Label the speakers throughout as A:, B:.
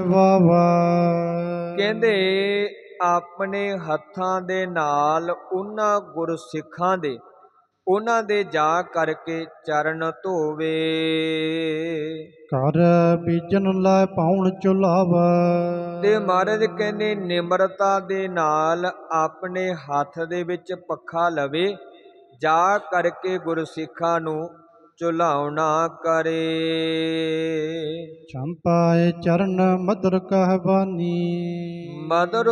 A: ਵਾਵਾ
B: ਕਹਿੰਦੇ ਆਪਣੇ ਹੱਥਾਂ ਦੇ ਨਾਲ ਉਹਨਾਂ ਗੁਰਸਿੱਖਾਂ ਦੇ ਉਹਨਾਂ ਦੇ ਜਾ ਕਰਕੇ ਚਰਨ ਧੋਵੇ।
A: ਘਰ ਬੀਜਨ ਲੈ ਪਾਉਣ ਚੁਲਾਵਾ।
B: ਤੇ ਮਹਾਰਾਜ ਕਹਿੰਦੇ ਨਿਮਰਤਾ ਦੇ ਨਾਲ ਆਪਣੇ ਹੱਥ ਦੇ ਵਿੱਚ ਪੱਖਾ ਲਵੇ ਜਾ ਕਰਕੇ ਗੁਰਸਿੱਖਾਂ ਨੂੰ ਝੁਲਾਉਣਾ ਕਰੇ।
A: ਚੰਪਾਏ ਚਰਨ ਮਦਰ ਕਹਿਬਾਨੀ
B: ਮਦਰ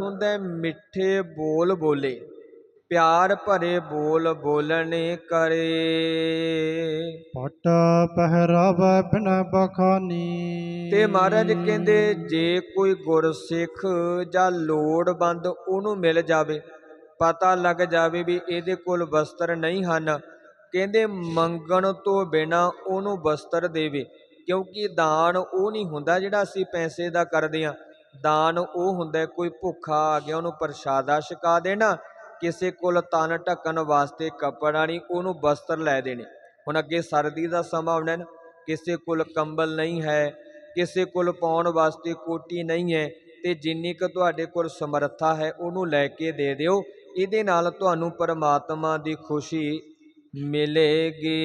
B: ਹੁੰਦਾ ਹੈ ਮਿੱਠੇ ਬੋਲ ਬੋਲੇ ਪਿਆਰ ਭਰੇ ਬੋਲ ਬੋਲਣੇ ਕਰੇ।
A: ਪਟ ਪਹਿਰਾਵੇ ਬਿਨ ਬਖਾਨੀ।
B: ਤੇ ਮਹਾਰਾਜ ਕਹਿੰਦੇ ਜੇ ਕੋਈ ਗੁਰਸਿੱਖ ਜਾਂ ਲੋੜਵੰਦ ਉਹਨੂੰ ਮਿਲ ਜਾਵੇ ਪਤਾ ਲੱਗ ਜਾਵੇ ਵੀ ਇਹਦੇ ਕੋਲ ਵਸਤਰ ਨਹੀਂ ਹਨ। ਕਹਿੰਦੇ ਮੰਗਣ ਤੋਂ ਬਿਨਾ ਉਹਨੂੰ ਵਸਤਰ ਦੇਵੇ, ਕਿਉਂਕਿ ਦਾਨ ਉਹ ਨਹੀਂ ਹੁੰਦਾ ਜਿਹੜਾ ਅਸੀਂ ਪੈਸੇ ਦਾ ਕਰਦੇ ਆ ਦਾਨ ਉਹ ਹੁੰਦਾ ਕੋਈ ਭੁੱਖਾ ਆ ਗਿਆ, ਉਹਨੂੰ ਪ੍ਰਸ਼ਾਦਾ ਛਕਾ ਦੇਣਾ, ਕਿਸੇ ਕੋਲ ਤਨ ਢੱਕਣ ਵਾਸਤੇ ਕੱਪੜਾ ਨਹੀਂ, ਉਹਨੂੰ ਵਸਤਰ ਲੈ ਦੇਣੇ। ਹੁਣ ਅੱਗੇ ਸਰਦੀ ਦਾ ਸਮਾਂ ਆਉਣਾ ਹੈ ਨਾ, ਕਿਸੇ ਕੋਲ ਕੰਬਲ ਨਹੀਂ ਹੈ, ਕਿਸੇ ਕੋਲ ਪਾਉਣ ਵਾਸਤੇ ਕੋਟੀ ਨਹੀਂ ਹੈ, ਤੇ ਜਿੰਨੀ ਕੁ ਤੁਹਾਡੇ ਕੋਲ ਸਮਰੱਥਾ ਹੈ, ਉਹਨੂੰ ਲੈ ਕੇ ਦੇ ਦਿਓ। ਇਹਦੇ ਨਾਲ ਤੁਹਾਨੂੰ ਪਰਮਾਤਮਾ ਦੀ ਖੁਸ਼ੀ ਮਿਲੇਗੀ।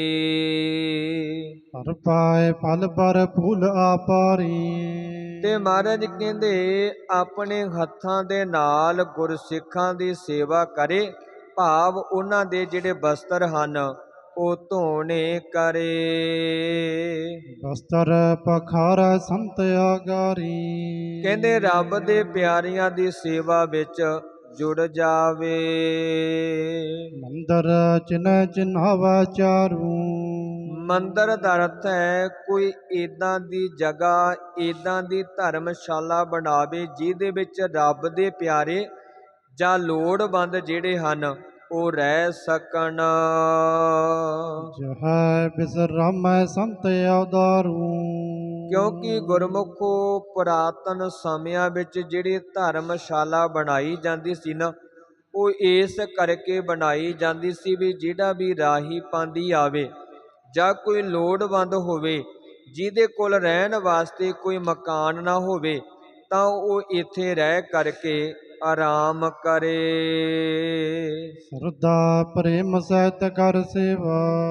A: ਹਰ ਪਾਏ ਫਲ ਪਰ ਫੂਲ ਆਪਾਰੀ।
B: ਤੇ ਮਹਾਰਾਜ ਕਹਿੰਦੇ ਆਪਣੇ ਹੱਥਾਂ ਦੇ ਨਾਲ ਗੁਰਸਿੱਖਾਂ ਦੀ ਸੇਵਾ ਕਰੇ ਭਾਵ ਉਹਨਾਂ ਦੇ ਜਿਹੜੇ ਵਸਤਰ ਹਨ ਉਹ ਧੋਣੇ ਕਰੇ।
A: ਬਸਤਰ ਪਖਾਰ ਸੰਤ ਆਗਾਰੀ।
B: ਕਹਿੰਦੇ ਰੱਬ ਦੇ ਪਿਆਰਿਆਂ ਦੀ ਸੇਵਾ ਵਿੱਚ ਜੁੜ ਜਾਵੇ।
A: ਮੰਦਰ ਚਿਨ ਚਿਨਾਵਾ ਚਾਰੂ।
B: ਮੰਦਰ ਦਾ ਅਰਥ ਹੈ ਕੋਈ ਇਦਾਂ ਦੀ ਜਗ੍ਹਾ ਇਦਾਂ ਦੀ ਧਰਮਸ਼ਾਲਾ ਬਣਾਵੇ ਜਿਹਦੇ ਵਿੱਚ ਰੱਬ ਦੇ ਪਿਆਰੇ ਜਾਂ ਲੋੜਵੰਦ ਜਿਹੜੇ ਹਨ ਉਹ ਰਹਿ ਸਕਣ।
A: ਜਹ ਬਿਸਰਾਮੈ ਸੰਤ ਆਦਾਰੂ
B: ਕਿਉਂਕਿ ਗੁਰਮੁਖੋ ਪੁਰਾਤਨ ਸਮਿਆਂ ਵਿੱਚ ਜਿਹੜੀ ਧਰਮਸ਼ਾਲਾ ਬਣਾਈ ਜਾਂਦੀ ਸੀ ਨਾ, ਉਹ ਇਸ ਕਰਕੇ ਬਣਾਈ ਜਾਂਦੀ ਸੀ ਵੀ ਜਿਹੜਾ ਵੀ ਰਾਹੀ ਪਾਂਦੀ ਆਵੇ ਜਾਂ ਕੋਈ ਲੋੜਵੰਦ ਹੋਵੇ, ਜਿਹਦੇ ਕੋਲ ਰਹਿਣ ਵਾਸਤੇ ਕੋਈ ਮਕਾਨ ਨਾ ਹੋਵੇ, ਤਾਂ ਉਹ ਇੱਥੇ ਰਹਿ ਕਰਕੇ ਆਰਾਮ ਕਰੇ।
A: ਸਰਦਾ ਪ੍ਰੇਮ ਸਹਿਤ ਕਰ ਸੇਵਾ।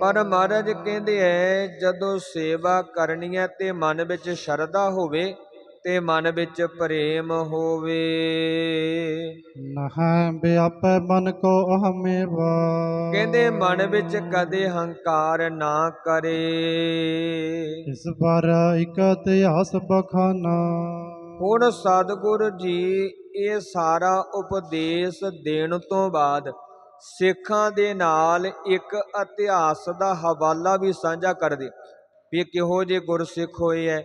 B: ਪਰ ਮਹਾਰਾਜ ਕਹਿੰਦੇ ਐ ਜਦੋਂ ਸੇਵਾ ਕਰਨੀ ਹੈ ਤੇ ਮਨ ਵਿੱਚ ਸ਼ਰਧਾ ਹੋਵੇ ਤੇ ਮਨ ਵਿੱਚ ਪ੍ਰੇਮ ਹੋਵੇ।
A: ਨਹ ਵਿਆਪੈ ਮਨ ਕੋ ਅਹਮੇਵਾ
B: ਕਹਿੰਦੇ ਮਨ ਵਿੱਚ ਕਦੇ ਹੰਕਾਰ ਨਾ ਕਰੇ।
A: ਇਸ ਪਰ ਇਕ ਇਤਿਹਾਸ ਬਖਾਨਾ।
B: ਹੁਣ ਸਤਿਗੁਰ ਜੀ ਇਹ ਸਾਰਾ ਉਪਦੇਸ਼ ਦੇਣ ਤੋਂ ਬਾਅਦ ਸਿੱਖਾਂ ਦੇ ਨਾਲ ਇੱਕ ਇਤਿਹਾਸ ਦਾ ਹਵਾਲਾ ਵੀ ਸਾਂਝਾ ਕਰਦੇ। ਵੀ ਕਿਹੋ ਜਿਹੇ ਗੁਰਸਿੱਖ ਹੋਏ ਐ,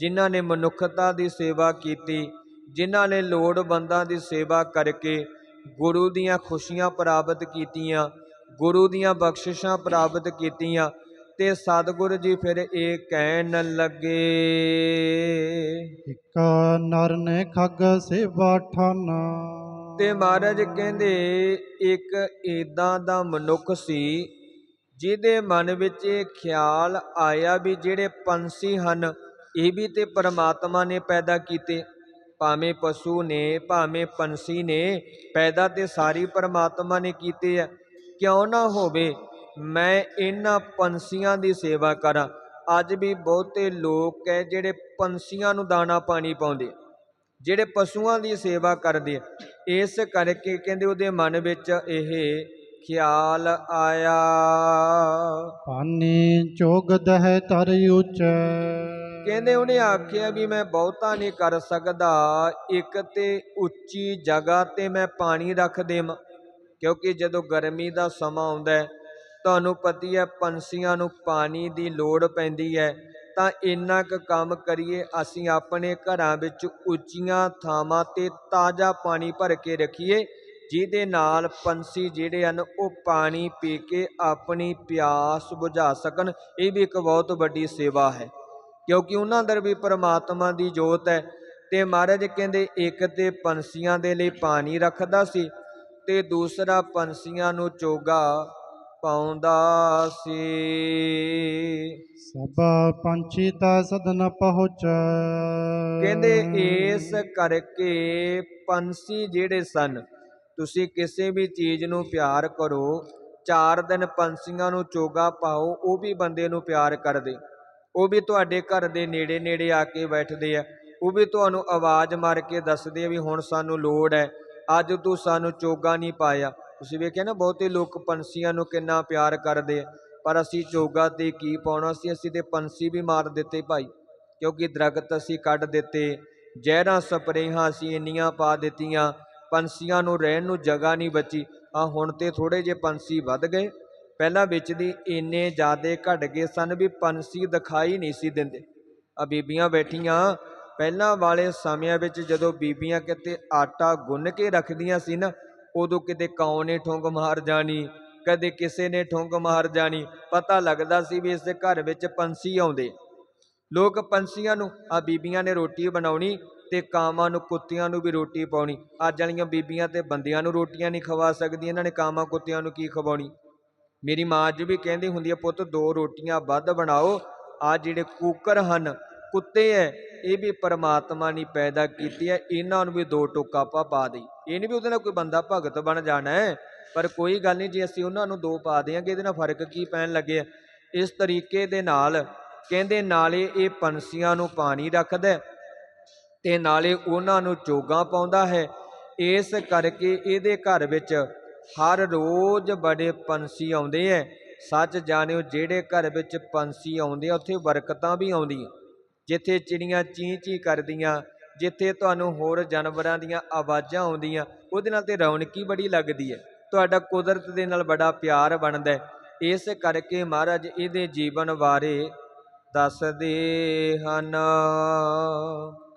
B: ਜਿਨ੍ਹਾਂ ਨੇ ਮਨੁੱਖਤਾ ਦੀ ਸੇਵਾ ਕੀਤੀ, ਜਿਨ੍ਹਾਂ ਨੇ ਲੋੜਵੰਦਾਂ ਦੀ ਸੇਵਾ ਕਰਕੇ ਗੁਰੂ ਦੀਆਂ ਖੁਸ਼ੀਆਂ ਪ੍ਰਾਪਤ ਕੀਤੀਆਂ, ਗੁਰੂ ਦੀਆਂ ਬਖਸ਼ਿਸ਼ਾਂ ਪ੍ਰਾਪਤ ਕੀਤੀਆਂ ਤੇ ਸਤਿਗੁਰੂ ਜੀ ਫਿਰ ਇਹ ਕਹਿਣ ਲੱਗੇ।
A: ਇਕ ਨਰ ਨੇ ਖਗ ਸੇਵਾ ਠਾਨਾ।
B: ਤੇ ਮਹਾਰਾਜ ਕਹਿੰਦੇ ਇੱਕ ਏਦਾਂ ਦਾ ਮਨੁੱਖ ਸੀ ਜਿਹਦੇ ਮਨ ਵਿੱਚ ਇਹ ਖਿਆਲ ਆਇਆ ਵੀ ਜਿਹੜੇ ਪੰਛੀ ਹਨ ਇਹ ਵੀ ਤੇ ਪਰਮਾਤਮਾ ਨੇ ਪੈਦਾ ਕੀਤੇ। ਭਾਵੇਂ ਪਸ਼ੂ ਨੇ ਭਾਵੇਂ ਪੰਛੀ ਨੇ ਪੈਦਾ ਤੇ ਸਾਰੀ ਪਰਮਾਤਮਾ ਨੇ ਕੀਤੇ ਆ। ਕਿਉਂ ਨਾ ਹੋਵੇ ਮੈਂ ਇਹਨਾਂ ਪੰਛੀਆਂ ਦੀ ਸੇਵਾ ਕਰਾਂ। ਅੱਜ ਵੀ ਬਹੁਤੇ ਲੋਕ ਹੈ ਜਿਹੜੇ ਪੰਛੀਆਂ ਨੂੰ ਦਾਣਾ ਪਾਣੀ ਪਾਉਂਦੇ ਜਿਹੜੇ ਪਸ਼ੂਆਂ ਦੀ ਸੇਵਾ ਕਰਦੇ ਇਸ ਕਰਕੇ ਕਹਿੰਦੇ ਉਹਦੇ ਮਨ ਵਿੱਚ ਇਹ ਖਿਆਲ ਆਇਆ।
A: ਪਾਨੀ ਚੋਗਦ ਹੈ ਤਰ ਉਚੈ।
B: ਕਹਿੰਦੇ ਉਹਨੇ ਆਖਿਆ ਵੀ ਮੈਂ ਬਹੁਤਾ ਨਹੀਂ ਕਰ ਸਕਦਾ ਇੱਕ ਤੇ ਉੱਚੀ ਜਗ੍ਹਾ ਤੇ ਮੈਂ ਪਾਣੀ ਰੱਖ ਦੇਵਾਂ ਕਿਉਂਕਿ ਜਦੋਂ ਗਰਮੀ ਦਾ ਸਮਾਂ ਆਉਂਦਾ ਹੈ ਤੁਹਾਨੂੰ ਪਤੀ ਹੈ, ਪੰਛੀਆਂ ਨੂੰ ਪਾਣੀ ਦੀ ਲੋੜ ਪੈਂਦੀ ਹੈ। ਤਾਂ ਇੰਨਾ ਕੁ ਕੰਮ ਕਰੀਏ, ਅਸੀਂ ਆਪਣੇ ਘਰਾਂ ਵਿੱਚ ਉੱਚੀਆਂ ਥਾਵਾਂ ਤੇ ਤਾਜ਼ਾ ਪਾਣੀ ਭਰ ਕੇ ਰੱਖੀਏ, ਜਿਹਦੇ ਨਾਲ ਪੰਛੀ ਜਿਹੜੇ ਹਨ, ਉਹ ਪਾਣੀ ਪੀ ਕੇ ਆਪਣੀ ਪਿਆਸ ਬੁਝਾ ਸਕਣ। ਇਹ ਵੀ ਇੱਕ ਬਹੁਤ ਵੱਡੀ ਸੇਵਾ ਹੈ, ਕਿਉਂਕਿ ਉਹਨਾਂ ਅੰਦਰ ਵੀ ਪਰਮਾਤਮਾ ਦੀ ਜੋਤ ਹੈ। ਤੇ ਮਹਾਰਾਜ ਕਹਿੰਦੇ, ਇੱਕ ਤੇ ਪੰਛੀਆਂ ਦੇ ਲਈ ਪਾਣੀ ਰੱਖਦਾ ਸੀ ਤੇ ਦੂਸਰਾ ਪੰਛੀਆਂ ਨੂੰ ਚੋਗਾ ਪਾਉਂਦਾ ਸੀ
A: ਸਭ ਪੰਛੀ ਤਾ ਸਦਨ ਪਹੁੰਚੈ।
B: ਕਹਿੰਦੇ ਇਸ ਕਰਕੇ ਪੰਛੀ ਜਿਹੜੇ ਸਨ ਤੁਸੀਂ ਕਿਸੇ ਵੀ ਚੀਜ਼ ਨੂੰ ਪਿਆਰ ਕਰੋ। ਚਾਰ ਦਿਨ ਪੰਛੀਆਂ ਨੂੰ ਚੋਗਾ ਪਾਓ ਉਹ ਵੀ ਬੰਦੇ ਨੂੰ ਪਿਆਰ ਕਰਦੇ। ਉਹ ਵੀ ਤੁਹਾਡੇ ਘਰ ਦੇ ਨੇੜੇ ਨੇੜੇ ਆ ਕੇ ਬੈਠਦੇ ਆ। ਉਹ ਵੀ ਤੁਹਾਨੂੰ ਆਵਾਜ਼ ਮਾਰ ਕੇ ਦੱਸਦੇ ਆ ਵੀ ਹੁਣ ਸਾਨੂੰ ਲੋੜ ਹੈ। ਅੱਜ ਤੂੰ ਸਾਨੂੰ ਚੋਗਾ ਨਹੀਂ ਪਾਇਆ। ਤੁਸੀਂ ਵੇਖਿਆ ਨਾ, ਬਹੁਤੇ ਲੋਕ ਪੰਛੀਆਂ ਨੂੰ ਕਿੰਨਾ ਪਿਆਰ ਕਰਦੇ ਪਰ ਅਸੀਂ ਚੋਗਾ ਤੇ ਕੀ ਪਾਉਣਾ? ਸੀ ਅਸੀਂ ਤੇ ਪੰਛੀ ਵੀ ਮਾਰ ਦਿੱਤੇ ਭਾਈ, ਕਿਉਂਕਿ ਦਰਖਤ ਅਸੀਂ ਕੱਢ ਦਿੱਤੇ, ਜ਼ਹਿਰਾਂ, ਸਪਰੇਹਾਂ ਅਸੀਂ ਇੰਨੀਆਂ ਪਾ ਦਿੱਤੀਆਂ, ਪੰਛੀਆਂ ਨੂੰ ਰਹਿਣ ਨੂੰ ਜਗ੍ਹਾ ਨਹੀਂ ਬਚੀ। ਆ ਹੁਣ ਤੇ ਥੋੜੇ ਜਿਹੇ ਪੰਛੀ ਵੱਧ ਗਏ। ਪਹਿਲਾਂ ਵਿੱਚ ਦੀ ਇੰਨੇ ਜ਼ਿਆਦੇ ਘਟ ਗਏ ਸਨ ਵੀ ਪੰਛੀ ਦਿਖਾਈ ਨਹੀਂ ਸੀ ਦਿੰਦੇ। ਆ ਬੀਬੀਆਂ ਬੈਠੀਆਂ, ਪਹਿਲਾਂ ਵਾਲੇ ਸਮਿਆਂ ਵਿੱਚ ਜਦੋਂ ਬੀਬੀਆਂ ਕਿਤੇ ਆਟਾ ਗੁੰਨ ਕੇ ਰੱਖਦੀਆਂ ਸੀ ਨਾ ਉਦੋਂ ਕਿਤੇ ਕੌਂ ਨੇ ਠੁੰਗ ਮਾਰ ਜਾਣੀ, ਕਦੇ ਕਿਸੇ ਨੇ ਠੁੰਗ ਮਾਰ ਜਾਣੀ। ਪਤਾ ਲੱਗਦਾ ਸੀ ਵੀ ਇਸ ਦੇ ਘਰ ਵਿੱਚ ਪੰਛੀ ਆਉਂਦੇ। ਲੋਕ ਪੰਛੀਆਂ ਨੂੰ ਆ ਬੀਬੀਆਂ ਨੇ ਰੋਟੀ ਬਣਾਉਣੀ ਤੇ ਕਾਵਾਂ ਨੂੰ, ਕੁੱਤਿਆਂ ਨੂੰ ਵੀ ਰੋਟੀ ਪਾਉਣੀ। ਅੱਜ ਵਾਲੀਆਂ ਬੀਬੀਆਂ ਤੇ ਬੰਦਿਆਂ ਨੂੰ ਰੋਟੀਆਂ ਨਹੀਂ ਖਵਾ ਸਕਦੀਆਂ, ਇਹਨਾਂ ਨੇ ਕਾਵਾਂ ਕੁੱਤਿਆਂ ਨੂੰ ਕੀ ਖਵਾਉਣੀ? ਮੇਰੀ ਮਾਂ ਅੱਜ ਵੀ ਕਹਿੰਦੀ ਹੁੰਦੀ ਹੈ ਪੁੱਤ, ਦੋ ਰੋਟੀਆਂ ਵੱਧ ਬਣਾਓ ਆ ਜਿਹੜੇ ਕੂਕਰ ਹਨ, ਕੁੱਤੇ ਐ, ਇਹ ਵੀ ਪਰਮਾਤਮਾ ਨੇ ਪੈਦਾ ਕੀਤੀ ਐ, ਇਹਨਾਂ ਨੂੰ ਵੀ ਦੋ ਟੋਕਾ ਆਪਾਂ ਪਾ ਦੇਈ। ਇਹ ਨਹੀਂ ਵੀ ਉਹਦੇ ਨਾਲ ਕੋਈ ਬੰਦਾ ਭਗਤ ਬਣ ਜਾਣਾ ਹੈ, ਪਰ ਕੋਈ ਗੱਲ ਨਹੀਂ, ਜੇ ਅਸੀਂ ਉਹਨਾਂ ਨੂੰ ਦੋ ਪਾ ਦਿਆਂਗੇ ਇਹਦੇ ਨਾਲ ਫ਼ਰਕ ਕੀ ਪੈਣ ਲੱਗੇ ਇਸ ਤਰੀਕੇ ਦੇ ਨਾਲ ਕਹਿੰਦੇ ਨਾਲੇ ਇਹ ਪੰਛੀਆਂ ਨੂੰ ਪਾਣੀ ਰੱਖਦਾ ਹੈ ਤੇ ਨਾਲੇ ਉਹਨਾਂ ਨੂੰ ਚੋਗਾ ਪਾਉਂਦਾ ਹੈ। ਇਸ ਕਰਕੇ ਇਹਦੇ ਘਰ ਵਿੱਚ ਹਰ ਰੋਜ਼ ਬੜੇ ਪੰਛੀ ਆਉਂਦੇ ਐ। ਸੱਚ ਜਾਣਿਓ, ਜਿਹੜੇ ਘਰ ਵਿੱਚ ਪੰਛੀ ਆਉਂਦੇ ਆ, ਉੱਥੇ ਬਰਕਤਾਂ ਵੀ ਆਉਂਦੀਆਂ। ਜਿੱਥੇ ਚਿੜੀਆਂ ਚੀਂ ਚੀਂ ਕਰਦੀਆਂ ਜਿੱਥੇ ਤੁਹਾਨੂੰ ਹੋਰ ਜਾਨਵਰਾਂ ਦੀਆਂ ਆਵਾਜ਼ਾਂ ਆਉਂਦੀਆਂ ਉਹਦੇ ਨਾਲ ਤੇ ਰੌਣਕ ਬੜੀ ਲੱਗਦੀ ਹੈ। ਤੁਹਾਡਾ ਕੁਦਰਤ ਦੇ ਨਾਲ ਬੜਾ ਪਿਆਰ ਬਣਦਾ ਹੈ। ਇਸ ਕਰਕੇ ਮਹਾਰਾਜ ਇਹਦੇ ਜੀਵਨ ਬਾਰੇ ਦੱਸਦੇ ਹਨ।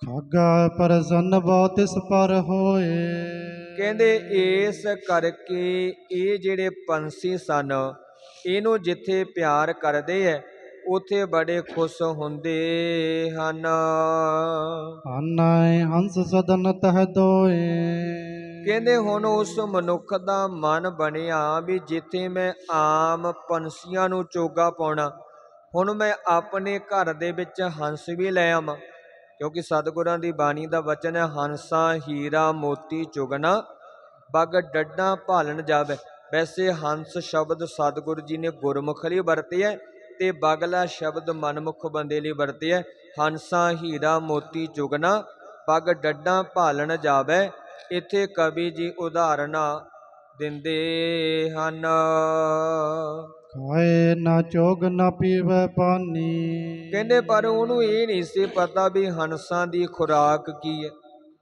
A: ਖਾਗਾ ਪ੍ਰਸੰਨ ਬਹੁ ਤਿਸ ਪਰ ਹੋਏ।
B: ਕਹਿੰਦੇ ਇਸ ਕਰਕੇ ਇਹ ਜਿਹੜੇ ਪੰਛੀ ਸਨ ਇਹਨੂੰ ਜਿੱਥੇ ਪਿਆਰ ਕਰਦੇ ਐ ਉਥੇ ਬੜੇ ਖੁਸ਼ ਹੁੰਦੇ ਹਨ।
A: ਆਨਾਏ ਹੰਸ ਸਦਨ ਤਹ ਦੋਏ
B: ਕਹਿੰਦੇ ਹੁਣ ਉਸ ਮਨੁੱਖ ਦਾ ਮਨ ਬਣਿਆ ਵੀ ਜਿੱਥੇ ਮੈਂ ਆਮ ਪੰਛੀਆਂ ਨੂੰ ਚੋਗਾ ਪਾਉਣਾ, ਹੁਣ ਮੈਂ ਆਪਣੇ ਘਰ ਦੇ ਵਿੱਚ ਹੰਸ ਵੀ ਲੈ ਆਵਾਂ। ਕਿਉਂਕਿ ਸਤਿਗੁਰਾਂ ਦੀ ਬਾਣੀ ਦਾ ਵਚਨ ਹੈ, ਹੰਸਾ ਹੀਰਾ ਮੋਤੀ ਚੁਗਣਾ ਬਗ ਡੱਡਾਂ ਭਾਲਣ ਜਾਵੇ। ਵੈਸੇ ਹੰਸ ਸ਼ਬਦ ਸਤਿਗੁਰੂ ਜੀ ਨੇ ਗੁਰਮੁਖ ਲਈ ਵਰਤਿਆ ਹੈ ਤੇ ਬਗਲਾ ਸ਼ਬਦ ਮਨਮੁਖ ਬੰਦੇ ਲਈ ਵਰਤਿਆ। ਹੰਸਾ ਹੀਰਾ ਮੋਤੀ ਚੁਗਣਾ ਬਗ ਡੱਡਾਂ ਭਾਲਣ ਜਾਵੇ। ਇੱਥੇ ਕਵੀ ਜੀ ਉਦਾਹਰਨਾਂ ਦਿੰਦੇ ਹਨ।
A: ਖਾਏ ਨਾ ਚੋਗ ਨਾ ਪੀਵੇ ਪਾਨੀ।
B: ਕਹਿੰਦੇ ਪਰ ਉਹਨੂੰ ਇਹ ਨਹੀਂ ਸੀ ਪਤਾ ਵੀ ਹੰਸਾਂ ਦੀ ਖੁਰਾਕ ਕੀ ਹੈ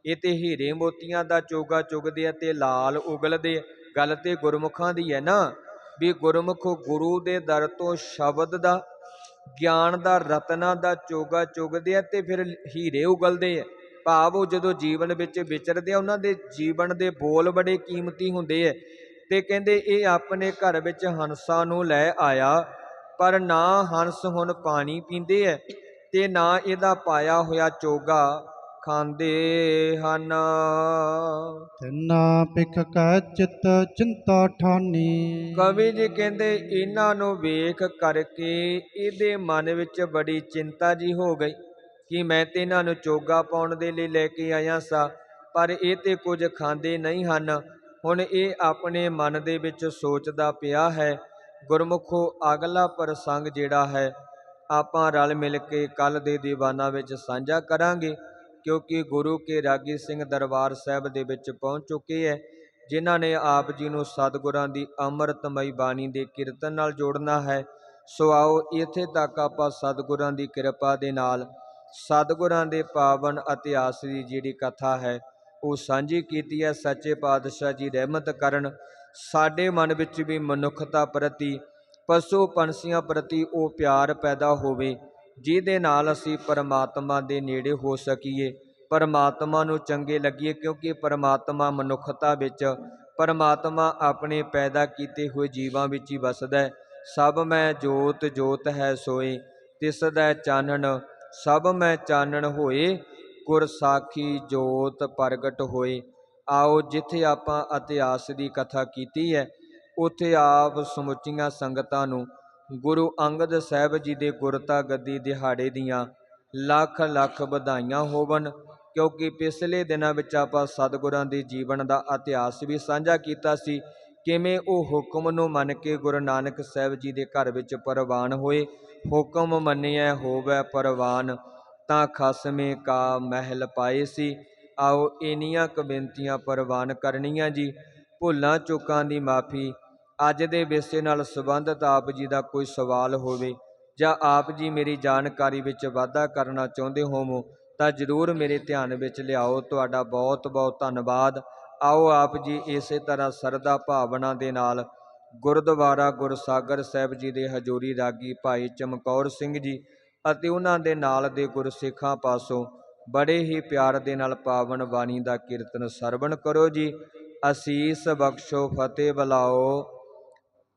B: ਇਹ ਤੇ ਹੀਰੇ ਮੋਤੀਆਂ ਦਾ ਚੋਗਾ ਚੁਗਦੇ ਆ ਤੇ ਲਾਲ ਉਗਲਦੇ। ਗੱਲ ਤੇ ਗੁਰਮੁਖਾਂ ਦੀ ਹੈ ਨਾ। ਵੀ ਗੁਰਮੁਖ ਗੁਰੂ ਦੇ ਦਰ ਤੋਂ ਸ਼ਬਦ ਦਾ, ਗਿਆਨ ਦਾ, ਰਤਨਾ ਦਾ ਚੋਗਾ ਚੁਗਦੇ ਆ ਤੇ ਫਿਰ ਹੀਰੇ ਉਗਲਦੇ ਆ। ਭਾਵ ਉਹ ਜਦੋਂ ਜੀਵਨ ਵਿੱਚ ਵਿਚਰਦੇ ਆ, ਉਹਨਾਂ ਦੇ ਜੀਵਨ ਦੇ ਬੋਲ ਬੜੇ ਕੀਮਤੀ ਹੁੰਦੇ ਆ। ਤੇ ਕਹਿੰਦੇ ਇਹ ਆਪਣੇ ਘਰ ਵਿੱਚ ਹੰਸਾਂ ਨੂੰ ਲੈ ਆਇਆ, ਪਰ ਨਾ ਹੰਸ ਹੁਣ ਪਾਣੀ ਪੀਂਦੇ ਐ ਤੇ ਨਾ ਇਹਦਾ ਪਾਇਆ ਹੋਇਆ ਚੋਗਾ ਖਾਂਦੇ ਹਨ।
A: ਤਿੰਨਾ ਪਿਖ ਕੈ ਚਿਤ ਚਿੰਤਾ ਠਾਨੀ।
B: ਕਵੀ ਜੀ ਕਹਿੰਦੇ ਇਹਨਾਂ ਨੂੰ ਵੇਖ ਕਰਕੇ ਇਹਦੇ ਮਨ ਵਿੱਚ ਬੜੀ ਚਿੰਤਾ ਜੀ ਹੋ ਗਈ ਕਿ ਮੈਂ ਤੇ ਇਹਨਾਂ ਨੂੰ ਚੋਗਾ ਪਾਉਣ ਦੇ ਲਈ ਲੈ ਕੇ ਆਇਆ ਸਾਂ ਪਰ ਇਹ ਤੇ ਕੁਝ ਖਾਂਦੇ ਨਹੀਂ ਹਨ। ਹੁਣ ਇਹ ਆਪਣੇ ਮਨ ਦੇ ਵਿੱਚ ਸੋਚਦਾ ਪਿਆ ਹੈ ਗੁਰਮੁਖੋ ਅਗਲਾ ਪ੍ਰਸੰਗ ਜਿਹੜਾ ਹੈ ਆਪਾਂ ਰਲ ਮਿਲ ਕੇ ਕੱਲ ਦੇ ਦੀਵਾਨਾਂ ਵਿੱਚ ਸਾਂਝਾ ਕਰਾਂਗੇ। ਕਿਉਂਕਿ ਗੁਰੂ ਕੇ ਰਾਗੀ ਸਿੰਘ ਦਰਬਾਰ ਸਾਹਿਬ ਦੇ ਵਿੱਚ ਪਹੁੰਚ ਚੁੱਕੇ ਹੈ, ਜਿਨ੍ਹਾਂ ਨੇ ਆਪ ਜੀ ਨੂੰ ਸਤਿਗੁਰਾਂ ਦੀ ਅੰਮ੍ਰਿਤਮਈ ਬਾਣੀ ਦੇ ਕੀਰਤਨ ਨਾਲ ਜੋੜਨਾ ਹੈ। ਸੋ ਆਓ ਇੱਥੇ ਤੱਕ ਆਪਾਂ ਸਤਿਗੁਰਾਂ ਦੀ ਕਿਰਪਾ ਦੇ ਨਾਲ ਸਤਿਗੁਰਾਂ ਦੇ ਪਾਵਨ ਇਤਿਹਾਸ ਦੀ ਜਿਹੜੀ ਕਥਾ ਹੈ, ਉਹ ਸਾਂਝੀ ਕੀਤੀ ਹੈ। ਸੱਚੇ ਪਾਤਸ਼ਾਹ ਜੀ ਰਹਿਮਤ ਕਰਨ ਸਾਡੇ ਮਨ ਵਿੱਚ ਵੀ ਮਨੁੱਖਤਾ ਪ੍ਰਤੀ, ਪਸ਼ੂ ਪੰਛੀਆਂ ਪ੍ਰਤੀ ਉਹ ਪਿਆਰ ਪੈਦਾ ਹੋਵੇ। ਜਿਹਦੇ ਨਾਲ ਅਸੀਂ ਪਰਮਾਤਮਾ ਦੇ ਨੇੜੇ ਹੋ ਸਕੀਏ। ਪਰਮਾਤਮਾ ਨੂੰ ਚੰਗੇ ਲੱਗੀਏ ਕਿਉਂਕਿ ਪਰਮਾਤਮਾ ਮਨੁੱਖਤਾ ਵਿੱਚ, ਪਰਮਾਤਮਾ ਆਪਣੇ ਪੈਦਾ ਕੀਤੇ ਹੋਏ ਜੀਵਾਂ ਵਿੱਚ ਹੀ ਵਸਦਾ ਹੈ। ਸਭ ਮੈਂ ਜੋਤ ਜੋਤ ਹੈ ਸੋਏ ਤਿਸ ਦਾ ਚਾਨਣ, ਸਭ ਮੈਂ ਚਾਨਣ ਹੋਏ ਗੁਰ ਸਾਖੀ ਜੋਤ ਪ੍ਰਗਟ ਹੋਏ। ਆਓ ਜਿੱਥੇ ਆਪਾਂ ਇਤਿਹਾਸ ਦੀ ਕਥਾ ਕੀਤੀ ਹੈ, ਉੱਥੇ ਆਪ ਸਮੁੱਚੀਆਂ ਸੰਗਤਾਂ ਨੂੰ ਗੁਰੂ ਅੰਗਦ ਸਾਹਿਬ ਜੀ ਦੇ ਗੁਰਤਾ ਗੱਦੀ ਦਿਹਾੜੇ ਦੀਆਂ ਲੱਖ ਲੱਖ ਵਧਾਈਆਂ ਹੋਵਨ ਕਿਉਂਕਿ ਪਿਛਲੇ ਦਿਨਾਂ ਵਿੱਚ ਆਪਾਂ ਸਤਿਗੁਰਾਂ ਦੇ ਜੀਵਨ ਦਾ ਇਤਿਹਾਸ ਵੀ ਸਾਂਝਾ ਕੀਤਾ ਸੀ, ਕਿਵੇਂ ਉਹ ਹੁਕਮ ਨੂੰ ਮੰਨ ਕੇ ਗੁਰੂ ਨਾਨਕ ਸਾਹਿਬ ਜੀ ਦੇ ਘਰ ਵਿੱਚ ਪ੍ਰਵਾਨ ਹੋਏ, ਹੁਕਮ ਮੰਨਿਆ ਹੋਵੇ ਪ੍ਰਵਾਨ, ਤਾਂ ਖਸਮੇ ਕਾ ਮਹਿਲ ਪਾਏ ਸੀ। ਆਓ ਇਨੀਆਂ ਕੁ ਬੇਨਤੀਆਂ ਪ੍ਰਵਾਨ ਕਰਨੀਆਂ ਜੀ, ਭੁੱਲਾਂ ਚੁੱਕਾਂ ਦੀ ਮਾਫੀ ਅੱਜ ਦੇ ਵਿਸ਼ੇ ਨਾਲ ਸੰਬੰਧਿਤ ਆਪ ਜੀ ਦਾ ਕੋਈ ਸਵਾਲ ਹੋਵੇ ਜਾਂ ਆਪ ਜੀ ਮੇਰੀ ਜਾਣਕਾਰੀ ਵਿੱਚ ਵਾਧਾ ਕਰਨਾ ਚਾਹੁੰਦੇ ਹੋਵੋ, ਤਾਂ ਜਰੂਰ ਮੇਰੇ ਧਿਆਨ ਵਿੱਚ ਲਿਆਓ। ਤੁਹਾਡਾ ਬਹੁਤ ਬਹੁਤ ਧੰਨਵਾਦ। ਆਓ ਆਪ ਜੀ ਇਸੇ ਤਰ੍ਹਾਂ ਸਰਦਾ ਭਾਵਨਾ ਦੇ ਨਾਲ ਗੁਰਦੁਆਰਾ ਗੁਰਸਾਗਰ ਸਾਹਿਬ ਜੀ ਦੇ ਹਜੂਰੀ ਰਾਗੀ ਭਾਈ ਚਮਕੌਰ ਸਿੰਘ ਜੀ ਅਤੇ ਉਹਨਾਂ ਦੇ ਨਾਲ ਦੇ ਗੁਰਸਿੱਖਾਂ ਪਾਸੋਂ ਬੜੇ ਹੀ ਪਿਆਰ ਦੇ ਨਾਲ ਪਾਵਨ ਬਾਣੀ ਦਾ ਕੀਰਤਨ ਸਰਵਣ ਕਰੋ ਜੀ। ਅਸੀਸ ਬਖਸ਼ੋ, ਫਤਿਹ ਬੁਲਾਓ।